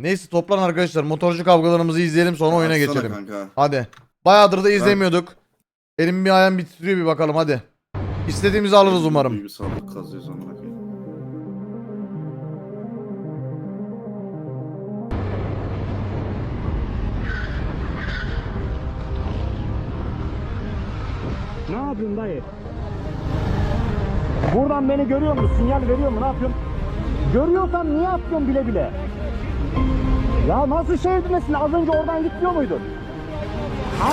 Neyse toplan arkadaşlar motorcu kavgalarımızı izleyelim sonra oyuna Atsana geçelim. Kanka. Hadi. Bayağıdır da izlemiyorduk. Elim bir ayağım bir titriyor bir bakalım hadi. İstediğimizi alırız umarım. Duygusallık kazıyoruz amına koyayım. Ne yapıyorsun dayı? Buradan beni görüyor musun? Sinyal veriyor mu? Ne yapıyorsun? Görüyorsan niye atıyorsun bile bile? Ya nasıl şeridindesin? Az önce oradan gitmiyor muydun?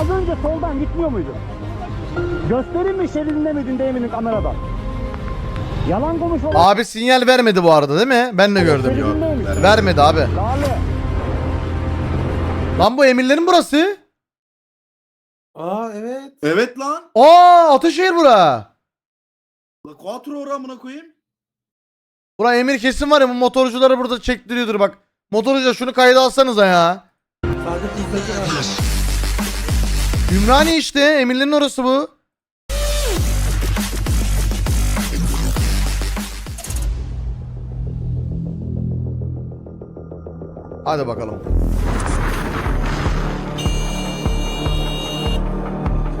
Az önce soldan gitmiyor muydun? Göstereyim mi şeridinde miydin değil miydin kameradan? Yalan konuş oğlum. Abi sinyal vermedi bu arada değil mi? Ben de gördüm. Yok, Vermedi abi. Lale. Lan bu emirlerin burası. Aa evet. Evet lan. Aa Ataşehir bura. La Quattro ora amına koyayım. Bura emir kesin var ya bu motorcuları burada çektiriyordur bak. Motorcular şunu kayda alsanıza ya. Ümraniye işte emirlerin orası bu. Hadi bakalım.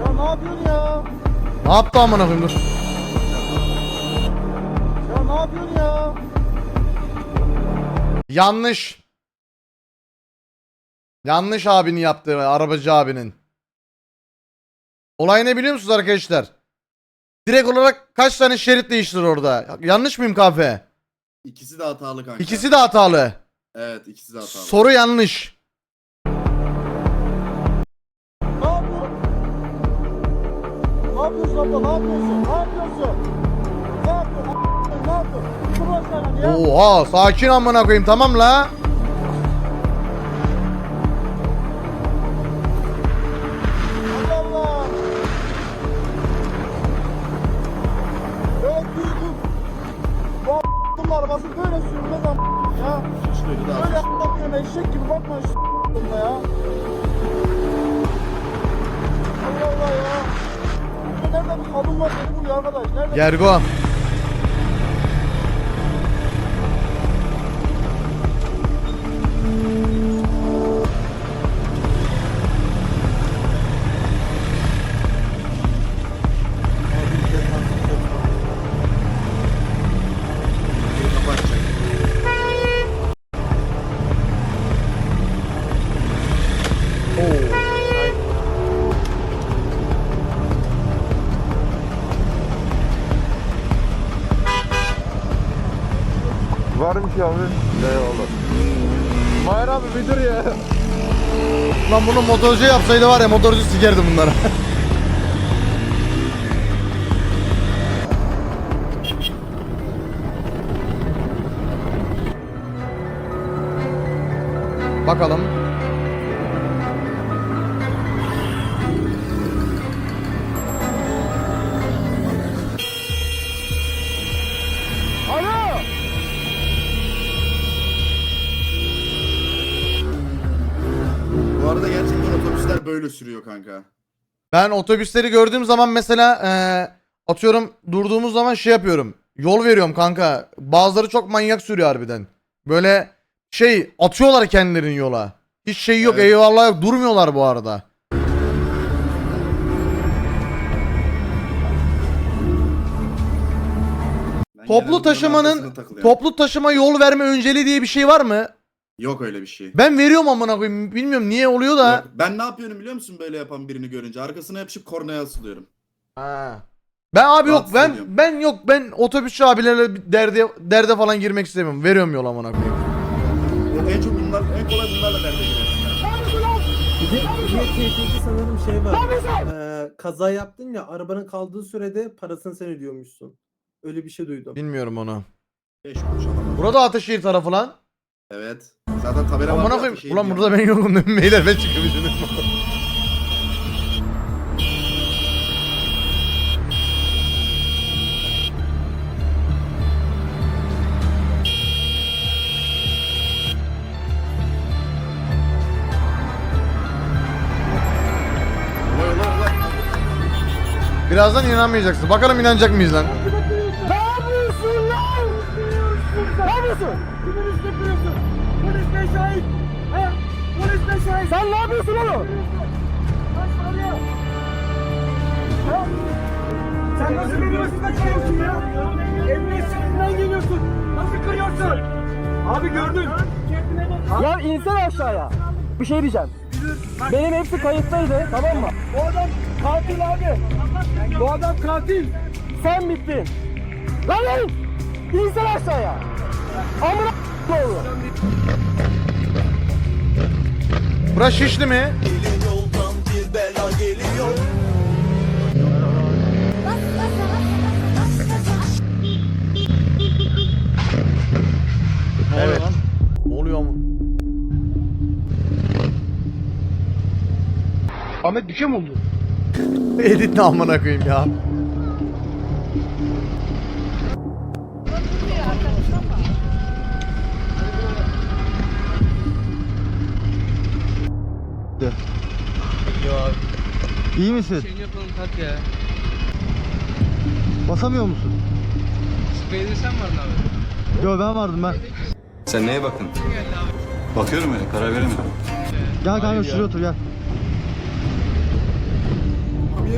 Ya ne yapıyorsun ya? Ne yaptı amına koyayım dur. Ya ne yapıyorsun ya? Yanlış. Yanlış abinin yaptığı arabacı abinin. Olay ne biliyor musunuz arkadaşlar? Direkt olarak kaç tane şerit değiştirir orada? Yanlış mıyım kafe? İkisi de hatalı kanka. İkisi de hatalı. Evet ikisi de hatalı. Soru yanlış. Ne yapıyorsun? Ne yapıyorsun abla? Ne yapıyorsun? Ne yapıyorsun? Oha sakin amına koyayım tamam la. Bu arabası böyle sürmez am ya. Böyle a**ın eşek gibi bakma a**ınla ya. Allah Allah ya. Bu Nerede bir kadın var beni buluyor arkadaş? Nerede? Gergo. Bunu motorcu yapsaydı var ya motorcu sikerdi bunları. Bakalım. Sürüyor kanka. Ben otobüsleri gördüğüm zaman mesela eee, atıyorum durduğumuz zaman şey yapıyorum. Yol veriyorum kanka. Bazıları çok manyak sürüyor harbiden. Böyle şey atıyorlar kendilerini yola. Hiç şey yok Evet. eyvallah yok durmuyorlar bu arada. Ben Toplu bunların taşımanın arkasına takılıyorum. toplu taşıma yol verme önceliği diye bir şey var mı? Yok öyle bir şey. Ben veriyorum amına koyayım. Bilmiyorum niye oluyor da. Yok. Ben ne yapıyorum biliyor musun böyle yapan birini görünce? Arkasına yapışıp kornaya asılıyorum. Ha. Ben abi yok Rahatsız ben ediyorum. ben yok ben otobüsçü abilerle bir derde derde falan girmek istemiyorum. Veriyorum yol amına koyayım. En çok bunlar, en kolay bunlarla derde girersin. Bir de bir de tehlikeli sanırım şey var. Ee, kaza yaptın ya arabanın kaldığı sürede parasını sen ödüyormuşsun. Öyle bir şey duydum. Bilmiyorum onu. Beş kuruş alamam. Burada Ataşehir tarafı lan. Evet. Zaten tabela var. Amına ya, koyayım. şey Ulan diyor. burada ben yokum mi? Beyler ben. Olay olay olay. Birazdan inanmayacaksın. Bakalım inanacak mıyız lan? Bir şey diyeceğim. Benim hepsi kayıttaydı tamam mı? Bu adam katil abi. Bu adam katil. Sen bittin. Lan lan! İnsene aşağıya. Amına oğlum. Bura şişli mi? Evet. Ahmet bir şey mi oldu? Edit ne amına koyayım ya. İyi misin? Şey yapalım kalk ya. Basamıyor musun? Spreyde sen vardın abi. Yo ben vardım ben. Sen neye bakın? Bakıyorum öyle karar veremedim. Gel kanka şuraya otur gel.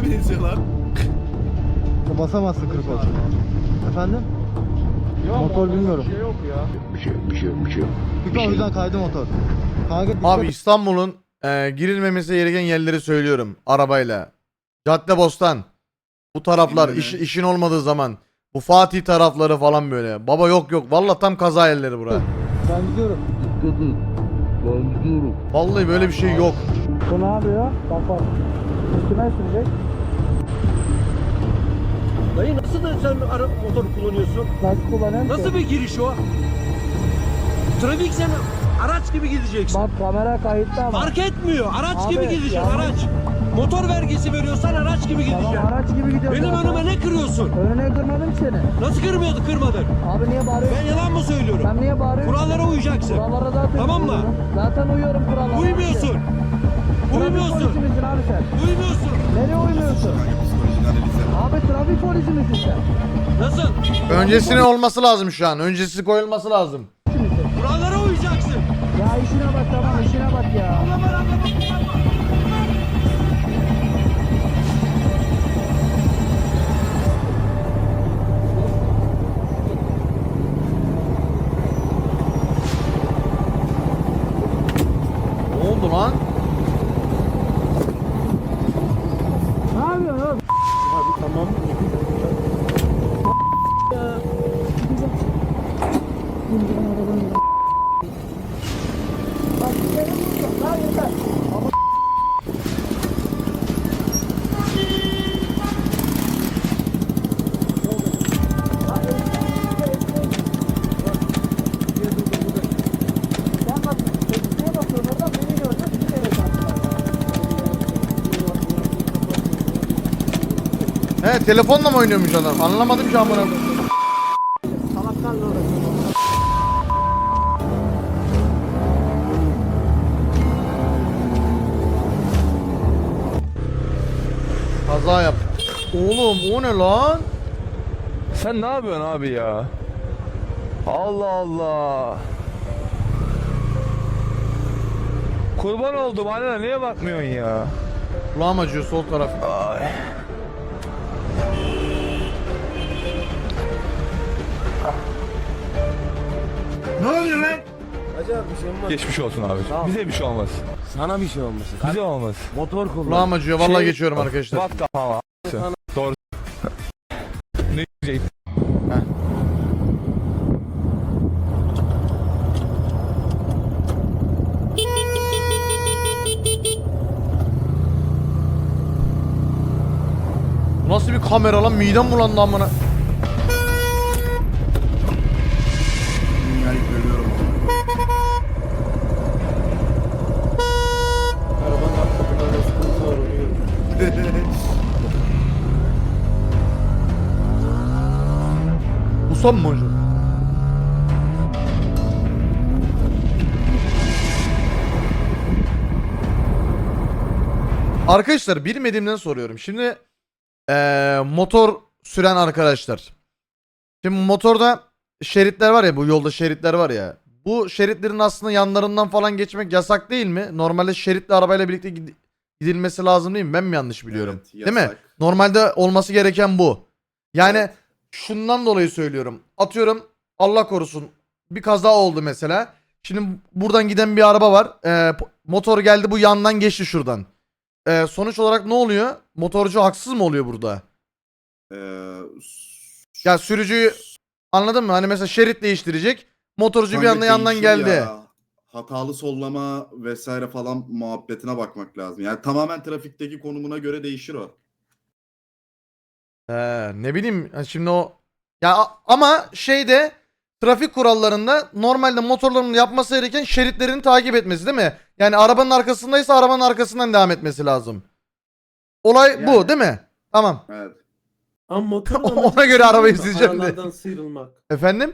Niye benziyor lan? Basamazsın kırık olsun. Efendim? motor bilmiyorum. Bir şey yok ya. Bir şey bir şey bir şey yok. o yüzden kaydı motor. Kanka dikkat Abi İstanbul'un e, girilmemesi gereken yerleri söylüyorum arabayla. Caddebostan. Bu taraflar iş, işin olmadığı zaman. Bu Fatih tarafları falan böyle. Baba yok yok. Vallahi tam kaza yerleri bura. ben gidiyorum. Vallahi böyle bir şey yok. Bu ne yapıyor? Bak bak. Kime sürecek? Dayı nasıl da sen ara motor kullanıyorsun? Nasıl kullanıyorsun Nasıl bir giriş o? Trafik sen araç gibi gideceksin. Bak kamera kayıtta ama. Fark etmiyor. Araç Abi, gibi gideceksin yanlış. araç. Motor vergisi veriyorsan araç gibi gideceksin. Tamam araç gibi gidiyorsun. Benim önüme ne kırıyorsun? Önüne kırmadım seni. Nasıl kırmıyordu kırmadın? Abi niye bağırıyorsun? Ben yalan mı söylüyorum? Sen niye bağırıyorsun? Kurallara uyacaksın. Kurallara zaten Tamam mı? Zaten uyuyorum kurallara. Uymuyorsun. Sen? Uymuyorsun. Nereye yap. Abi trafik polisi misin sen? Nasıl? Öncesinin olması lazım şu an. Öncesi koyulması lazım. Kurallara uyacaksın. Ya işine bak tamam işine He telefonla mı oynuyormuş adam? Anlamadım amına. Salaklarla uğraşıyorsun. Kaza yap. Oğlum o ne lan? Sen ne yapıyorsun abi ya? Allah Allah. Kurban oldum anne niye bakmıyorsun ya? Kulağım acıyor sol taraf. Geçmiş olsun abi. Bize bir şey olmaz. Sana bir şey olmasın. Bize olmaz. Motor kullan. Kulağım acıyor. Vallahi Şey- geçiyorum arkadaşlar. Bat kafama. Doğru. ne diyecek? Bu Nasıl bir kamera lan? Midem bulandı amına. Son hocam? Arkadaşlar bilmediğimden soruyorum. Şimdi eee, motor süren arkadaşlar. Şimdi motorda şeritler var ya bu yolda şeritler var ya. bu şeritlerin aslında yanlarından falan geçmek yasak değil mi? Normalde şeritli arabayla birlikte gid- gidilmesi lazım değil mi? Ben mi yanlış biliyorum? Evet, değil mi? Normalde olması gereken bu. Yani Evet. Şundan dolayı söylüyorum. Atıyorum Allah korusun bir kaza oldu mesela. Şimdi buradan giden bir araba var. Ee, motor geldi bu yandan geçti şuradan. Ee, sonuç olarak ne oluyor? Motorcu haksız mı oluyor burada? Ee, Ya sürücüyü anladın mı? Hani mesela şerit değiştirecek. Motorcu bir anda yandan geldi. ya. Hatalı sollama vesaire falan muhabbetine bakmak lazım. Yani tamamen trafikteki konumuna göre değişir o. He, ne bileyim ha şimdi o ya a- ama şeyde trafik kurallarında normalde motorların yapması gereken şeritlerini takip etmesi değil mi? Yani arabanın arkasındaysa arabanın arkasından devam etmesi lazım. Olay bu Yani. değil mi? Tamam. Evet. Ama motorun Ona amacı göre şey arabayı sileceğim de. Aralardan sıyrılmak. Efendim?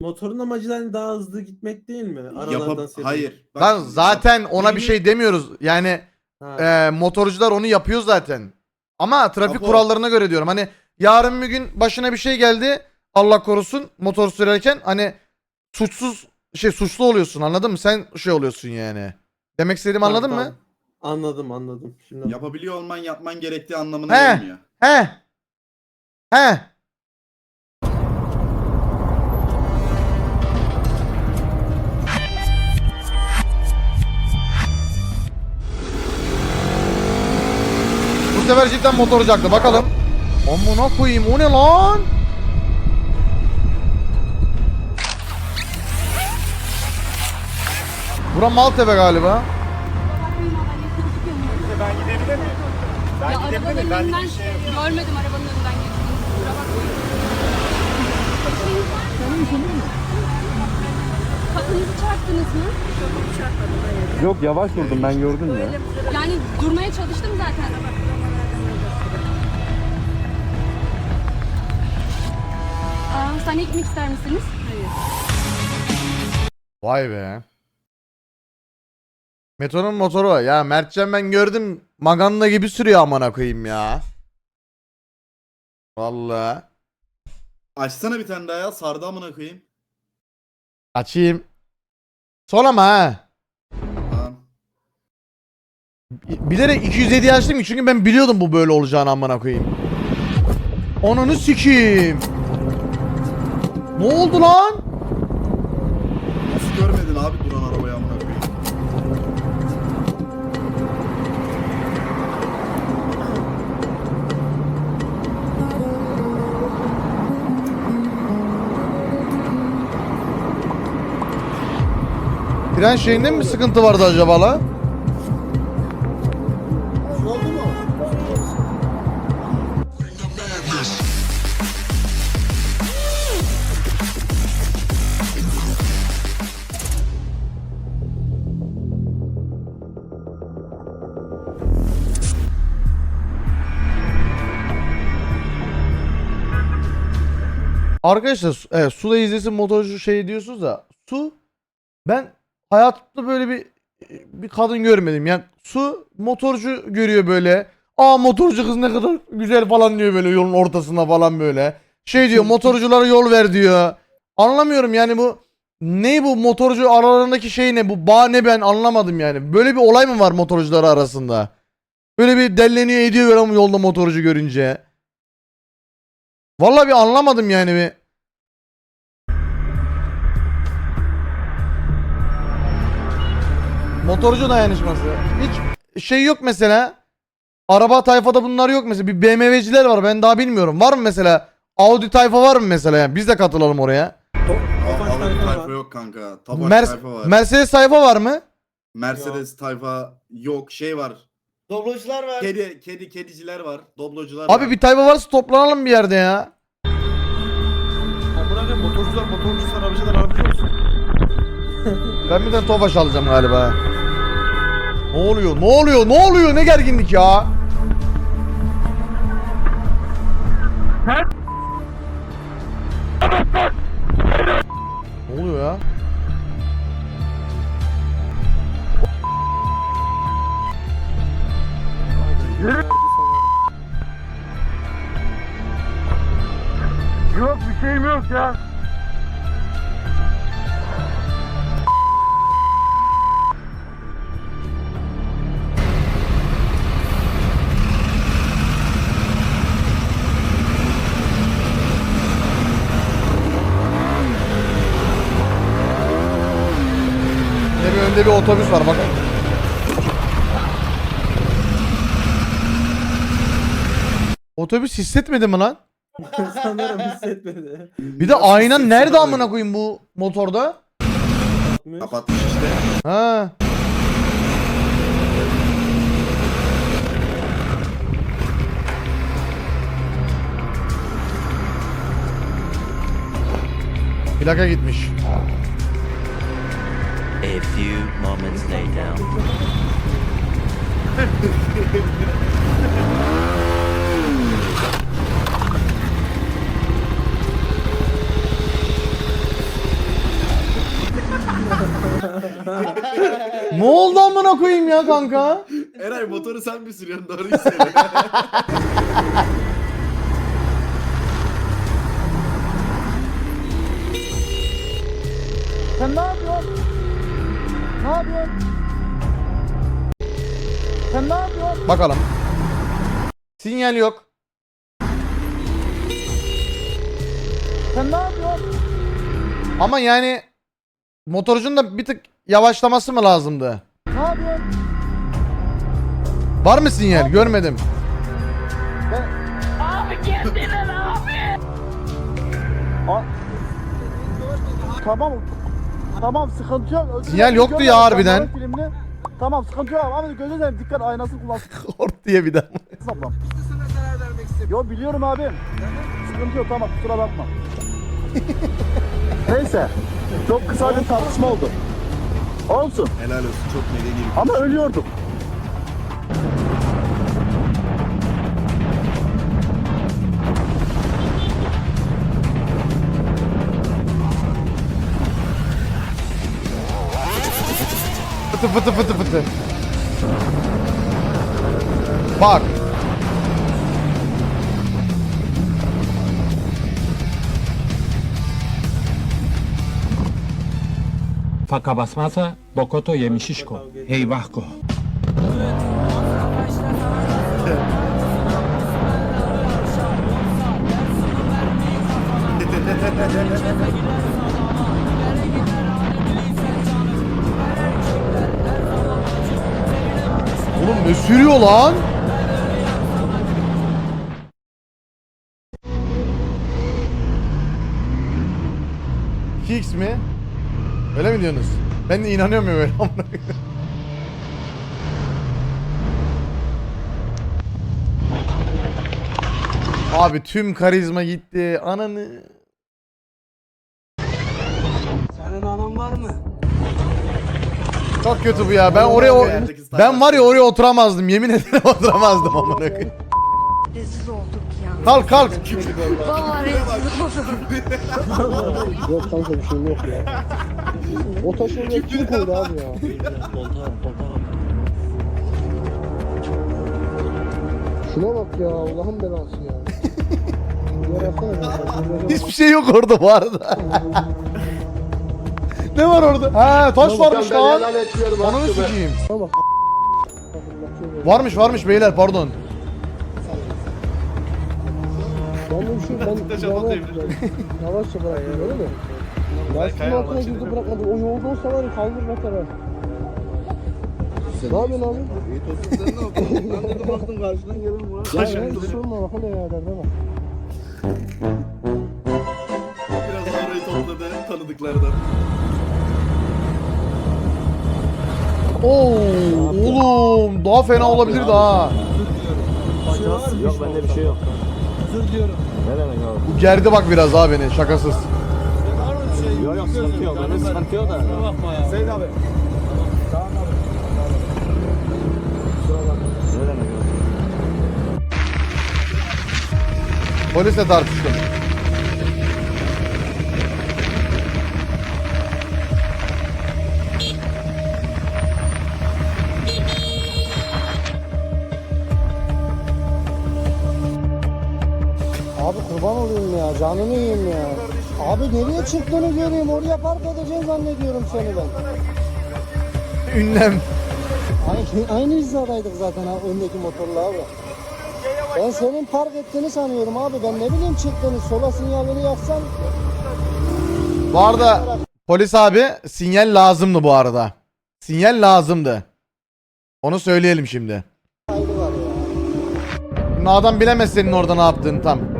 Motorun amacı hani daha hızlı gitmek değil mi? Aralardan Yapab- sıyrılmak. Hayır. Bak Lan şimdi, zaten ona bir şey demiyoruz. Yani Ha. e, motorcular onu yapıyor zaten. Ama trafik Apo. kurallarına göre diyorum. Hani yarın bir gün başına bir şey geldi. Allah korusun motor sürerken hani suçsuz şey suçlu oluyorsun anladın mı? Sen şey oluyorsun yani. Demek istediğimi Tamam, anladın tamam. mı? Anladım anladım. Şimdi Yapabiliyor olman yapman gerektiği anlamına He. gelmiyor. He. He. Sefer cidden motorcu haklı. Bakalım. Amına koyayım o ne lan? Bura Maltepe galiba. Ben gidebilir miyim? Ben Ya gidebilir arabanın miyim? Ben önünden şey yok. görmedim arabanın önünden geçtiğini. Kusura bakmayın. Kapınızı çarptınız mı? Yok yavaş durdum ben gördüm ya. Yani durmaya çalıştım zaten. Aa, hastaneye gitmek ister misiniz? Hayır. Vay be. Metonun motoru. Ya Mertcan ben gördüm. Maganda gibi sürüyor amına koyayım ya. Vallahi. Açsana bir tane daha ya. Sardı amına koyayım. Açayım. Son ama ha. Tamam. Bilerek 207 açtım ki çünkü ben biliyordum bu böyle olacağını amına koyayım. Ananı sikeyim. Ne oldu lan? Nasıl görmedin abi duran arabayı amına koyayım? Fren şeyinde mi sıkıntı vardı acaba la? Arkadaşlar evet, su da izlesin motorcu şey diyorsunuz da su ben hayatımda böyle bir bir kadın görmedim. Yani su motorcu görüyor böyle. Aa motorcu kız ne kadar güzel falan diyor böyle yolun ortasında falan böyle. Şey diyor motorculara yol ver diyor. Anlamıyorum yani bu ne bu motorcu aralarındaki şey ne bu bağ ne ben anlamadım yani. Böyle bir olay mı var motorcular arasında? Böyle bir delleniyor ediyor böyle yolda motorcu görünce. Vallahi bir anlamadım yani bir. Motorcu dayanışması. Hiç şey yok mesela. Araba tayfada bunlar yok mesela. Bir BMW'ciler var ben daha bilmiyorum. Var mı mesela? Audi tayfa var mı mesela yani? Biz de katılalım oraya. Aa, Tofaş Audi tayfa tayfa var. yok kanka. Tabaş Mer- tayfa var. Mercedes tayfa var mı? Mercedes tayfa yok. Şey var. Doblocular var. Kedi, kedi, kediciler var. Doblocular var. Abi bir tayfa varsa toplanalım bir yerde ya. Amına koyayım motorcular motorcular arabacılar arabacı olsun. Ben bir tane Tofaş alacağım galiba. Ne oluyor? Ne oluyor? Ne oluyor? Ne gerginlik ya? Ne Önünde bir otobüs var bakın. Otobüs hissetmedi mi lan? Sanırım hissetmedi. Bir de aynan nerede amına koyayım bu motorda? Kapatmış işte. Ha. Plaka gitmiş. A few moments later. Ne oldu amına koyayım ya kanka? Eray motoru sen mi sürüyorsun? Doğruyu söyle. Sen ne yapıyorsun? Ne yapıyorsun? Sen ne yapıyorsun? Bakalım. Sinyal yok. Sen ne yapıyorsun? Ama yani motorcunun da bir tık yavaşlaması mı lazımdı? Ne yapıyorsun? Var mı sinyal? Görmedim. Tamam. Tamam sıkıntı yok. Özür Sinyal yoktu ya harbiden. Filmini- Tamam sıkıntı yok ama gözü seveyim dikkat aynası kullansın Ort diye bir daha. ablam. Yo biliyorum abim. Sıkıntı yok tamam kusura bakma. Neyse. Çok kısa bir tartışma oldu. Olsun Helal olsun çok medeni. ama ölüyorduk. Fıtı fıtı fıtı fıtı. Bak. Faka basmazsa Bokoto yemiş işko. Eyvah Oğlum ne sürüyor lan? X mi? Öyle mi diyorsunuz? Ben de inanıyorum ya böyle amına. Abi tüm karizma gitti. Ananı. Çok kötü bu ya. Ben oraya o- ben var ya oraya oturamazdım. Yemin ederim oturamazdım amına koyayım. Rezil olduk ya. Kalk kalk. Vallahi rezil olduk. Yok kanka bir şey yok ya. O taşı oraya kim koydu abi ya? Şuna bak ya Allah'ın belası ya. Yaratsana ya. Hiçbir şey yok orada bu arada. ne var orada? Ha taş varmış lan. Ananı sikeyim. Varmış varmış beyler pardon. Ben de şey ben yapacağım. Yavaşça bırakın öyle mi? Lastiğin altına girdi bırakmadı. O yolda olsa var ya kaldır mesela. Ne yapıyorsun abi? İyi tostun sen ne yapıyorsun? Ben dedim baktım karşıdan gelin buna. Ya ya hiç sorma bak hele ya derde bak. Biraz orayı topladı tanıdıklardan. Oo oğlum daha fena olabilir daha. Yok bende bir şey yok. Özür diyorum. Ne demek abi? Bu gerdi bak biraz daha beni şakasız. Yok yok sıkıntı yok. Bende sıkıntı yok da. Kusura bakma ya. Seyit abi. Tamam abi. Kusura bakma. Ne demek abi? Polisle tartıştım. Kurban olayım ya. Canını yiyeyim ya. Abi nereye çıktığını göreyim. Oraya park edeceğim zannediyorum seni ben. Ünlem. Aynı, aynı hizadaydık zaten ha, öndeki motorla abi. Ben senin park ettiğini sanıyorum abi. Ben ne bileyim çıktığını. Sola sinyalini yaksan. Bu arada polis abi sinyal lazımdı bu arada. sinyal lazımdı. Onu söyleyelim şimdi. Şimdi adam bilemez senin orada ne yaptığını tam.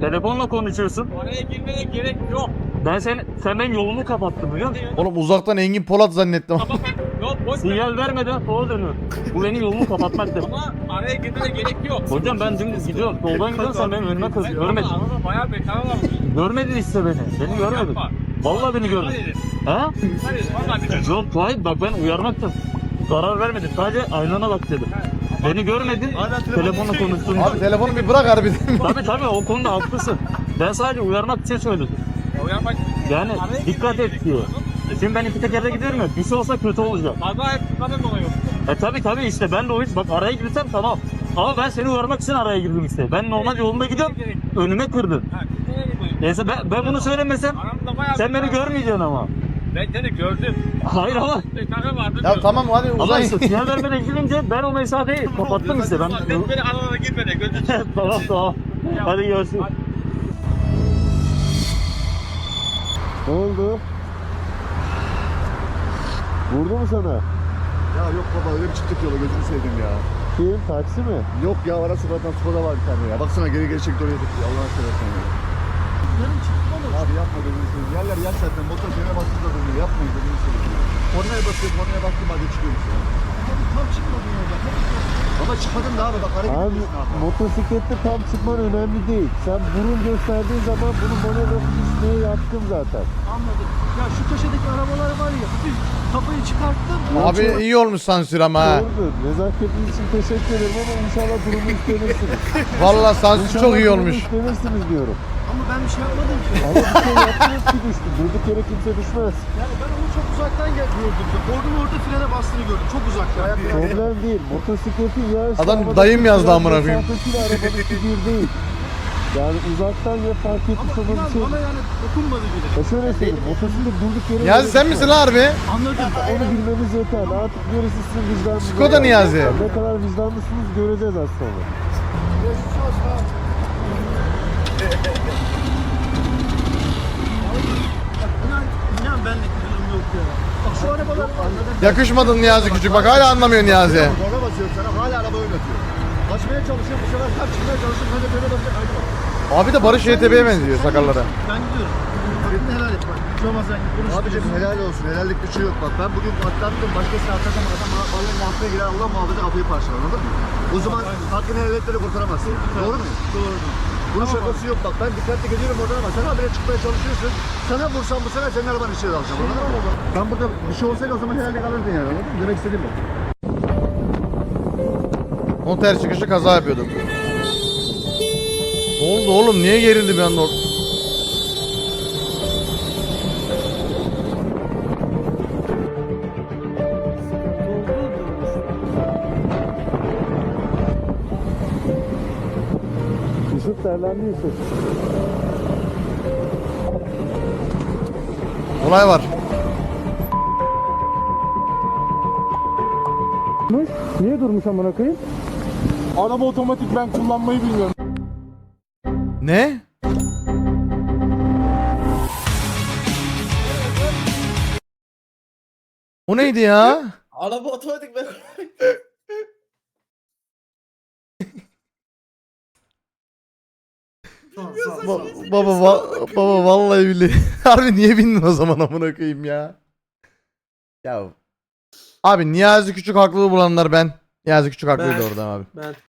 Telefonla konuşuyorsun. Oraya girmeye gerek yok. Ben sen sen benim yolumu kapattın biliyor musun? Oğlum uzaktan Engin Polat zannettim. Yok boş ver. Sinyal vermeden sola dönüyorsun. Bu benim yolumu kapatmak demek. Ama araya girmeye gerek yok. Hocam ben dümdüz gidiyorum. Soldan gidiyorsun sen benim önüme kız. Görmedin. Arada bayağı bekar var. Görmedin işte beni. Beni görmedin. Vallahi beni görmedin. Ha? Hayır. Vallahi bir Yok hayır bak ben uyarmaktım. Karar vermedim. Sadece aynana bak dedim. Beni görmedin. Telefonla konuştun. Abi telefonu bir bırak harbiden. Tabii tabii o konuda haklısın. Ben sadece uyarmak için söyledim. Uyanmak Yani dikkat et diyor. Şimdi ben iki tekerde gidiyorum ya. Bir şey olsa kötü olacak. Kaza hep kadın oluyor. E tabii tabii işte ben de o yüzden bak araya girsem tamam. Ama ben seni uyarmak için araya girdim işte. Ben normal yolunda gidiyorum. Önüme kırdın. Ha? Neyse ben, ben bunu söylemesem bayağı sen beni görmeyeceksin ama. Ben seni gördüm. Hayır ama. Bekarı vardı. ya tamam hadi Ama uzay. işte sinyal vermeden girince ben o mesafeyi kapattım işte. Ben... Ben beni aralara girmedi. Gözüm tamam tamam. Hadi görüşürüz. Ne oldu? Vurdu mu sana? Ya yok baba öyle bir çıktık yola gözünü sevdim ya. Kim? Taksi mi? Yok ya ara sokaktan Skoda var bir tane ya. Baksana geri geri çekti oraya tutuyor. Allah'ını seversen ya. Abi yapma gözünü seveyim. Yerler yer zaten. Motor frene bastı da dönüyor. Yapmayın gözünü seveyim. Kornaya basıyor. Kornaya bastım hadi çıkıyoruz. Abi tam çıkmadın orada. Ama çıkmadım da abi bak hareket Abi ediyorsun abi. motosiklette tam çıkman önemli değil. Sen burun gösterdiğin zaman bunu manevra ismeye yaptım zaten. Anladım. Ya şu köşedeki arabalar var ya hafif kafayı çıkarttım. Abi iyi olmuş sansür ama ha. Doğrudur. Nezaketiniz için teşekkür ederim ama inşallah durumu üstlenirsiniz. Vallahi sansür çok iyi İnşallah olmuş. durumu üstlenirsiniz diyorum. Ama ben bir şey yapmadım ki. Ama bir şey yaptınız ki düştü. Durduk yere kimse düşmez. Yani ben onu çok uzaktan gel- gördüm. Orada frene bastığını gördüm. Çok uzaktan. Problem değil. Motosikletin yarışı Adam dayım yazdı fren amına koyayım. mesafesiyle arabadaki bir değil. Yani uzaktan ya fark etmiş Ama olan inan bir şey. bana yani dokunmadı bile. Ya şöyle söyleyeyim. Motosiklet durduk yere... Niyazi sen misin lan harbi? Anladım. Onu bilmemiz yeterli. Artık gerisi sizin vicdanınız. Skoda Niyazi. Ne kadar vicdanlısınız göreceğiz az sonra. İnan, inan benlik bir durum yok ya. Bak şu arabalar Yakışmadın Niyazi küçük bak hala anlamıyor Niyazi. Korna basıyorum sana hala araba oynatıyor. Kaçmaya çalışıyorum bu sefer tam çıkmaya çalışıyorum. Hadi frene basıyor. Bak. Abi de Barış YTB'ye benziyor sakallara. ben gidiyorum. Hakkını helal et bak. Hiç olmazsa konuş. Abicim helal olsun. Helallik bir şey yok bak. Ben bugün atlattım. Başkasına atlasam adam bana balonun altına girer. Allah muhafaza kapıyı parçalar anladın mı? O zaman hakkını helal etleri kurtaramazsın. Doğru mu? Doğru. Bunun şakası yok bak. Ben dikkatli geliyorum oradan ama sen habire çıkmaya çalışıyorsun. Sana vursam bu sefer senin arabanın içine dalacağım. Anladın mı? Ben burada bir şey olsaydı o zaman helallik alırdın yani. Anladın mı? Demek istediğim bu. Onun ters çıkışı kaza yapıyorduk. Ne oldu oğlum niye gerildi bir anda? Yusuf. Olay var. Niye durmuş amına koyayım? Araba otomatik ben kullanmayı bilmiyorum. Ne? O neydi ya? Araba otomatik ben. Ba- baba va- baba vallahi billahi. Harbi niye bindin o zaman amına koyayım ya? Ya Abi Niyazi Küçük haklılığı bulanlar ben. Niyazi Küçük haklıydı Ben- orada abi. Ben